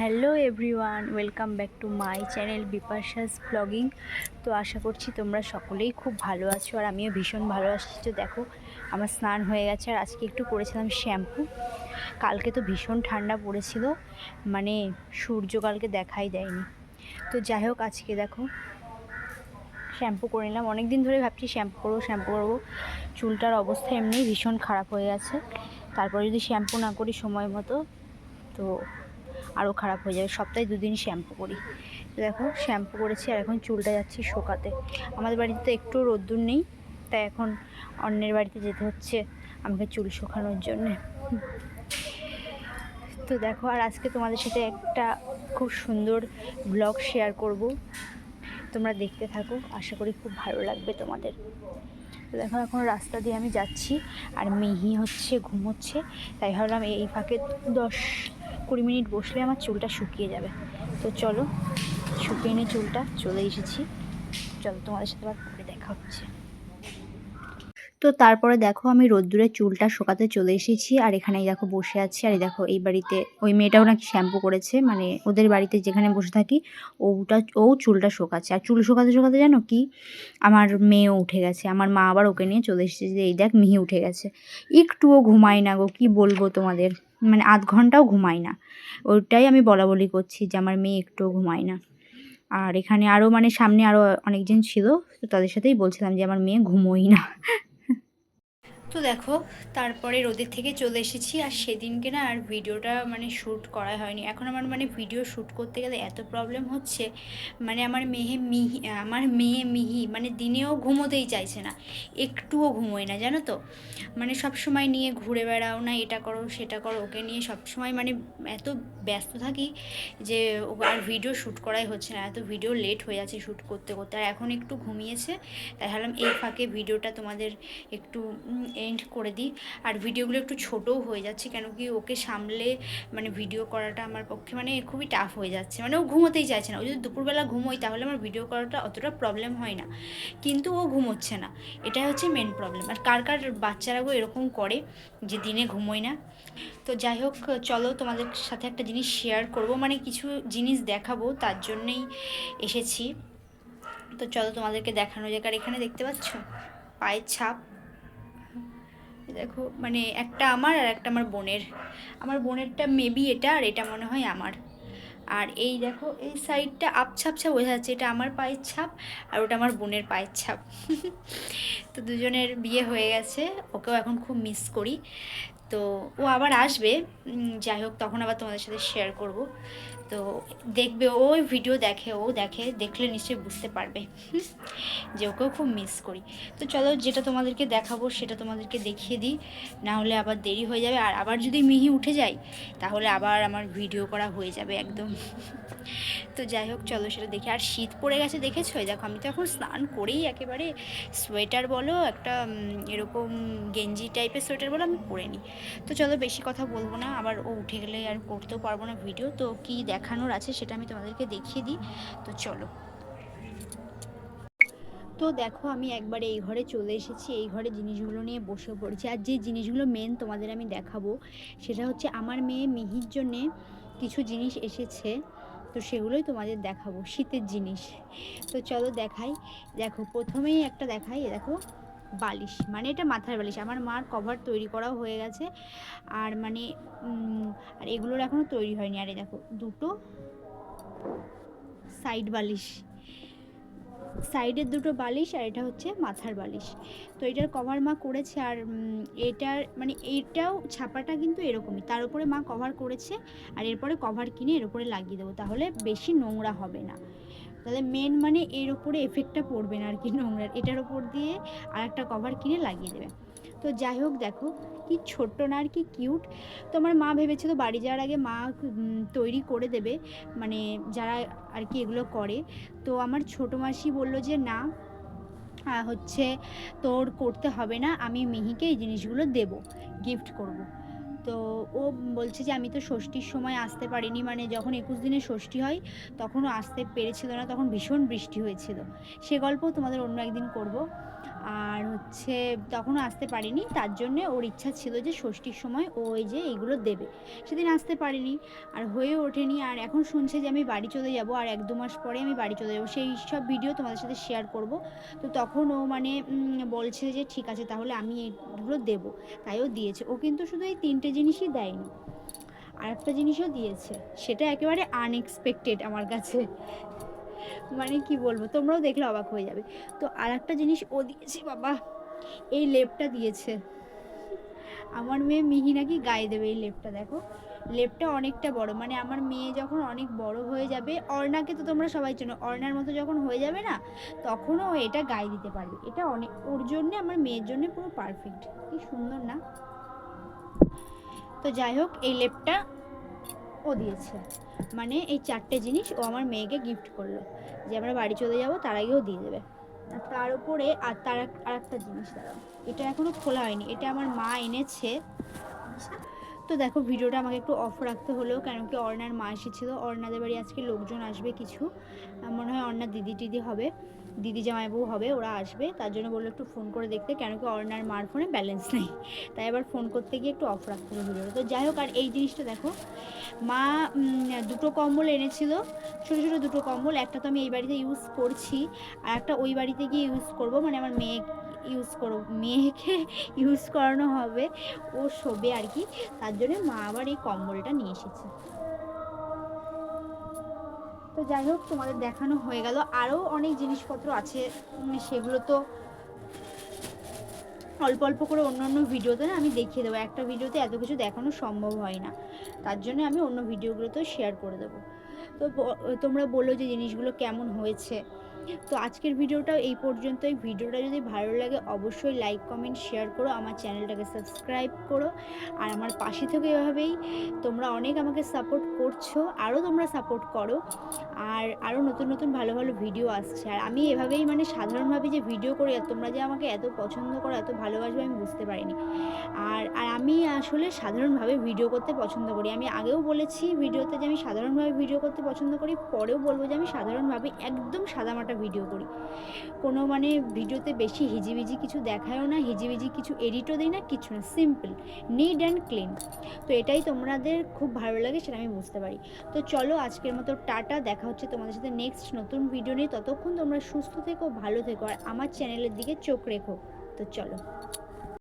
Hello everyone, welcome back to my channel Bipasha's blogging. তো আশা করছি তোমরা সকলেই খুব ভালো আছো আর আমিও ভীষণ ভালো আছি। তো দেখো, আমার স্নান হয়ে গেছে আর আজকে একটু করেছিলাম শ্যাম্পু। কালকে তো ভীষণ ঠান্ডা পড়েছিল মানে সূর্য কালকে দেখাই দেয়নি। তো যাই হোক, আজকে দেখো, শ্যাম্পু করে নিলাম। অনেক দিন ধরে ভাবছি শ্যাম্পু করব শ্যাম্পু করব। চুলটার অবস্থা এমনি ভীষণ খারাপ হয়ে গেছে। তারপরে যদি শ্যাম্পু না করি সময় মতো, তো আরও খারাপ হয়ে যাবে। সপ্তাহে দুদিন শ্যাম্পু করি। তো দেখো, শ্যাম্পু করেছি আর এখন চুলটা যাচ্ছি শোকাতে। আমাদের বাড়িতে তো একটু রোদ্দুর নেই, তাই এখন অন্যের বাড়িতে যেতে হচ্ছে আমাকে চুল শোকানোর জন্যে। তো দেখো, আর আজকে তোমাদের সাথে একটা খুব সুন্দর ব্লগ শেয়ার করব। তোমরা দেখতে থাকো, আশা করি খুব ভালো লাগবে তোমাদের। তো দেখো, এখন রাস্তা দিয়ে আমি যাচ্ছি, আর মিহি হচ্ছে, ঘুমোচ্ছে, তাই ভাবলাম এই ফাঁকে দশ কুড়ি মিনিট বসলে আমার চুলটা শুকিয়ে যাবে। তো চলো, শুকিয়ে নিয়ে চুলটা, চলে এসেছি। চলো, তোমাদের সাথে আবার পরে দেখা হচ্ছে। তো তারপরে দেখো, আমি রোদ্দুরে চুলটা শোকাতে চলে এসেছি, আর এখানেই দেখো বসে আছি। আর এই দেখো, এই বাড়িতে ওই মেয়েটাও নাকি শ্যাম্পু করেছে মানে ওদের বাড়িতে যেখানে বসে থাকি, ওটা, ও চুলটা শোকাচ্ছে। আর চুল শোকাতে শোকাতে জানো কি? আমার মেয়েও উঠে গেছে। আমার মা আবার ওকে নিয়ে চলে এসেছে যে, এই দেখ, মিহি উঠে গেছে। একটুও ঘুমাই না গো, কী বলব তোমাদের? মানে আধ ঘন্টাও ঘুমাই না। ওইটাই আমি বলা বলি করছি যে আমার মেয়ে একটুও ঘুমায় না। আর এখানে আরও মানে সামনে আরও অনেকজন ছিল, তো তাদের সাথেই বলছিলাম যে আমার মেয়ে ঘুমোই না। তো দেখো, তারপরে রোদের থেকে চলে এসেছি আর সেদিনকে না আর ভিডিওটা মানে শ্যুট করা হয়নি। এখন আমার মানে ভিডিও শ্যুট করতে গেলে এত প্রবলেম হচ্ছে মানে আমার মেয়ে মিহি, আমার মেয়ে মিহি মানে দিনেও ঘুমোতেই চাইছে না, একটুও ঘুমোয় না, জানো তো? মানে সব সময় নিয়ে ঘুরে বেড়াও না, এটা করো, সেটা করো, ওকে নিয়ে সব সময় মানে এত ব্যস্ত থাকি যে আর ভিডিও শ্যুট করাই হচ্ছে না, এত ভিডিও লেট হয়ে যাচ্ছে শ্যুট করতে করতে, আর এখন একটু ঘুমিয়েছে, তাই ভাবলাম এই ফাঁকে ভিডিওটা তোমাদের একটু এন্ড করে দিই। আর ভিডিওগুলো একটু ছোটও হয়ে যাচ্ছে কেন কি ওকে সামলে মানে ভিডিও করাটা আমার পক্ষে মানে খুবই টাফ হয়ে যাচ্ছে। মানে ও ঘুমোতেই চাইছে না। ও যদি দুপুরবেলা ঘুমোই তাহলে আমার ভিডিও করাটা অতটা প্রবলেম হয় না। কিন্তু ও ঘুমোচ্ছে না। এটাই হচ্ছে মেন প্রবলেম আর কার কার বাচ্চারাও এরকম করে যে দিনে ঘুমোয় না? তো যাই হোক, চলো তোমাদের সাথে একটা জিনিস শেয়ার করব। মানে কিছু জিনিস দেখাবো, তার জন্যেই এসেছি। তো চলো তোমাদেরকে দেখানো যাক। আর এখানে দেখতে পাচ্ছ? পায়ের ছাপ। দেখো মানে একটা আমার আর একটা আমার বোনের। আমার বোনেরটা মেবি এটা আর এটা মনে হয় আমার। আর এই দেখো, এই সাইডটা আপছা আপছা বোঝা যাচ্ছে, এটা আমার পায়ের ছাপ আর ওটা আমার বোনের পায়ের ছাপ। তো দুজনের বিয়ে হয়ে গেছে, ওকেও এখন খুব মিস করি। তো ও আবার আসবে যাই হোক, তখন আবার তোমাদের সাথে শেয়ার করব। তো দেখবে, ওই ভিডিও দেখে, ও দেখে, দেখলে নিশ্চয়ই বুঝতে পারবে। যে ওকেও খুব মিস করি। তো চলো, যেটা তোমাদেরকে দেখাবো, সেটা তোমাদেরকে দেখিয়ে দিই। না হলে আবার দেরি হয়ে যাবে। আর আবার যদি মিহি উঠে যায়, তাহলে আবার আমার ভিডিও করা হয়ে যাবে একদম। তো যাই হোক, চলো সেটা দেখি। আর শীত পড়ে গেছে, দেখেছ? দেখো, আমি তো এখন স্নান করেই একেবারে সোয়েটার বলো, একটা এরকম গেঞ্জি টাইপের সোয়েটার বলো, আমি পরে নিই। তো চলো, বেশি কথা বলব না। আবার ও উঠে গেলে আর করতেও পারব না ভিডিও তো কী দেখানোর আছে, সেটা আমি তোমাদেরকে দেখিয়ে দিই। তো চলো। তো দেখো, আমি একবার এই ঘরে চলে এসেছি। এই ঘরে জিনিসগুলো নিয়ে বসে পড়েছি। আর যে জিনিসগুলো মেন তোমাদের আমি দেখাবো, সেটা হচ্ছে আমার মেয়ে মিহির জন্যে কিছু জিনিস এসেছে। তো সেগুলোই তোমাদের দেখাবো, শীতের জিনিস। তো চলো দেখাই। দেখো, প্রথমেই একটা দেখাই দেখো। বালিশ মানে এটা মাথার বালিশ। আমার মার কভার তৈরি করাও হয়ে গেছে। আর মানে আর এগুলোর এখনও তৈরি হয়নি। আর দেখো, দুটো সাইড বালিশ। সাইডের দুটো বালিশ আর এটা হচ্ছে মাথার বালিশ। তো এটার কভার মা করেছে আর এটার মানে এইটাও ছাপাটা কিন্তু এরকমই। তার উপরে মা কভার করেছে আর এরপরে কভার কিনে এর উপরে লাগিয়ে দেবো। তাহলে বেশি নোংরা হবে না। তাহলে মেন মানে এর ওপরে এফেক্টটা পড়বে না আর কি নোংরার। এটার ওপর দিয়ে আর একটা কভার কিনে লাগিয়ে দেবে। তো যাই হোক দেখো, কি ছোট্ট না আর কি কিউট তো আমার মা ভেবেছিল বাড়ি যাওয়ার আগে মা তৈরি করে দেবে মানে যারা আর কি এগুলো করে। তো আমার ছোটো মাসি বলল যে, না হচ্ছে তোর করতে হবে না, আমি মিহিকে এই জিনিসগুলো দেব গিফট করব। তো ও বলছে যে, আমি তো ষষ্ঠীর সময় আসতে পারিনি। মানে যখন একুশ দিনে ষষ্ঠী হয়, তখনও আসতে পেরেছিল না, তখন ভীষণ বৃষ্টি হয়েছিল। সে গল্প তোমাদের অন্য একদিন করব। আর হচ্ছে তখনও আসতে পারিনি। তার জন্যে ওর ইচ্ছা ছিল যে ষষ্ঠীর সময় ও ওই যে এইগুলো দেবে। সেদিন আসতে পারিনি আর হয়ে ওঠেনি। আর এখন শুনছে যে আমি বাড়ি চলে যাব আর এক দু মাস পরে আমি বাড়ি চলে যাব। সেই সব ভিডিও তোমাদের সাথে শেয়ার করব। তো তখন ও মানে বলছে যে ঠিক আছে, তাহলে আমি এইগুলো দেবো। তাইও দিয়েছে। ও কিন্তু শুধু এই তিনটে জিনিসই দেয়নি। আর একটা জিনিসও দিয়েছে। সেটা একেবারে আনএক্সপেক্টেড আমার কাছে। মানে কি বলব, তোমরাও দেখলে অবাক হয়ে যাবে। তো আর একটা জিনিস ও দিয়েছে, বাবা, এই লেপটা দিয়েছে। আমার মেয়ে মিহি নাকি গায়ে দেবে এই লেপটা, দেখো। লেপটা অনেকটা বড় মানে আমার মেয়ে যখন অনেক বড় হয়ে যাবে, অর্ণাকে তো তোমরা সবাই চেনো, অর্ণার মতো যখন হয়ে যাবে না, তখনও এটা গায়ে দিতে পারবে। এটা অনেক ওর জন্যে, আমার মেয়ের জন্য পুরো পারফেক্ট কি সুন্দর না? তো যাই হোক, এই লেপটা ও দিয়েছে। মানে এই চারটে জিনিস ও আমার মেয়েকে গিফট করল। যে আমরা বাড়ি চলে যাব, তার আগেও দিয়ে দেবে। আর তার উপরে আর তার আর একটা জিনিস দাঁড়াও। এটা এখনও খোলা হয়নি। এটা আমার মা এনেছে। তো দেখো, ভিডিওটা আমাকে একটু অফ রাখতে হলো কেন কি অর্ণার মা এসেছিল। অর্ণাদের বাড়ি আজকে লোকজন আসবে কিছু। মনে হয় অর্ণার দিদি টিদি হবে। দিদি জামাইবউ হবে, ওরা আসবে। তার জন্য বলল একটু ফোন করে দেখতে, কেন কি অর্ণার মার ফোনে ব্যালেন্স নেই। তাই আবার ফোন করতে গিয়ে একটু অফ রাখতে হবে তো যাই হোক, আর এই জিনিসটা দেখো, মা দুটো কম্বল এনেছিল, ছোটো ছোটো দুটো কম্বল, একটা তো আমি এই বাড়িতে ইউজ করছি, আর একটা ওই বাড়িতে গিয়ে ইউজ করব মানে আমার মেয়ে ইউজ করব মেয়েকে ইউজ করানো হবে, ও শোবে আর কি। তার জন্য মা আবার এই কম্বলটা নিয়ে এসেছে। তো যাই হোক, তোমাদের দেখানো হয়ে গেল। আরও অনেক জিনিসপত্র আছে। সেগুলো তো অল্প অল্প করে অন্য অন্য ভিডিওতে না আমি দেখিয়ে দেবো। একটা ভিডিওতে এত কিছু দেখানো সম্ভব হয় না। তার জন্য আমি অন্য ভিডিওগুলোতেও শেয়ার করে দেবো। তো তোমরা বলো যে জিনিসগুলো কেমন হয়েছে। তো আজকের ভিডিওটাও এই পর্যন্তই। ভিডিওটা যদি ভালো লাগে অবশ্যই লাইক কমেন্ট শেয়ার করো, আমার চ্যানেলটাকে সাবস্ক্রাইব করো। আর আমার পাশে থেকে এভাবেই। তোমরা অনেক আমাকে সাপোর্ট করছ আরও তোমরা সাপোর্ট করো। আর আরও নতুন নতুন ভালো ভালো ভিডিও আসছে। আর আমি এভাবেই মানে সাধারণভাবে যে ভিডিও করি, আর তোমরা যে আমাকে এত পছন্দ করো, এত ভালোবাসবে, আমি বুঝতে পারিনি। আর আর আমি আসলে সাধারণভাবে ভিডিও করতে পছন্দ করি। আমি আগেও বলেছি ভিডিওতে যে আমি সাধারণভাবে ভিডিও করতে পছন্দ করি, পরেও বলব যে আমি সাধারণভাবে একদম সাদামাটা ভিডিও করি। কোনো মানে ভিডিওতে বেশি হিজিবিজি কিছু দেখায়ও না, হিজিবিজি কিছু এডিটও দিই না, কিছু না সিম্পল নিড অ্যান্ড ক্লিন তো এটাই তোমাদের খুব ভালো লাগে সেটা আমি বুঝতে পারি। তো চলো আজকের মতো টাটা, দেখা হচ্ছে তোমাদের সাথে নেক্সট নতুন ভিডিও নিয়ে। ততক্ষণ তোমরা সুস্থ থেকো, ভালো থেকো, আর আমার চ্যানেলের দিকে চোখ রেখো। তো চলো।